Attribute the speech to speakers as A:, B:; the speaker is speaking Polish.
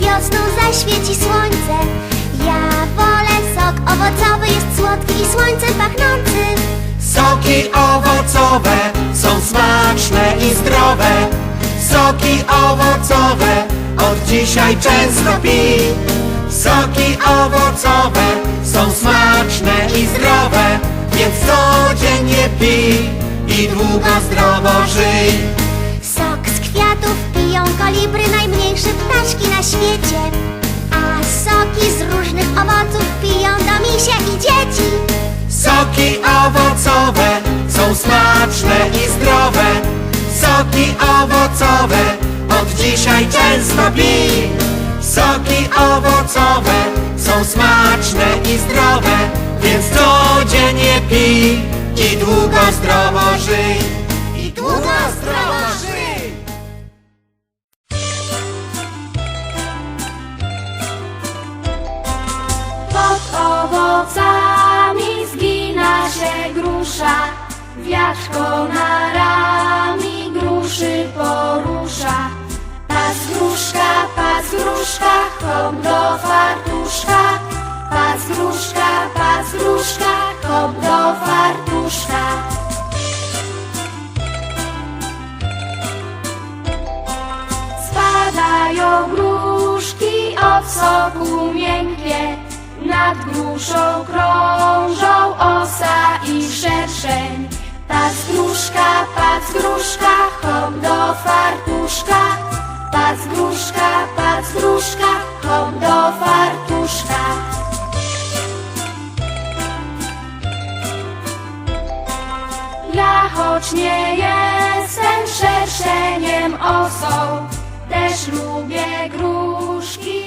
A: wiosną zaświeci słońce. Ja wolę sok owocowy, jest słodki i słońcem pachnący.
B: Soki owocowe są smaczne i zdrowe. Soki owocowe od dzisiaj często pij. Soki owocowe są smaczne i zdrowe, więc codziennie pij i długo zdrowo żyj.
A: Świecie. A soki z różnych owoców piją domisia i dzieci.
B: Soki owocowe są smaczne i zdrowe. Soki owocowe od dzisiaj często pij. Soki owocowe są smaczne i zdrowe, więc codziennie pij i długo zdrowo żyj.
C: Grusza, wiatr konarami gruszy porusza. Pas gruszka, pas gruszka, hop do fartuszka. Pas gruszka, pas gruszka, hop do fartuszka. Spadają gruszki od soku miękkie, nad gruszą krążą gruszka, do fartuszka. Pac gruszka, pac gruszka, hop do fartuszka. Ja choć nie jestem szerszeniem osą, też lubię gruszki.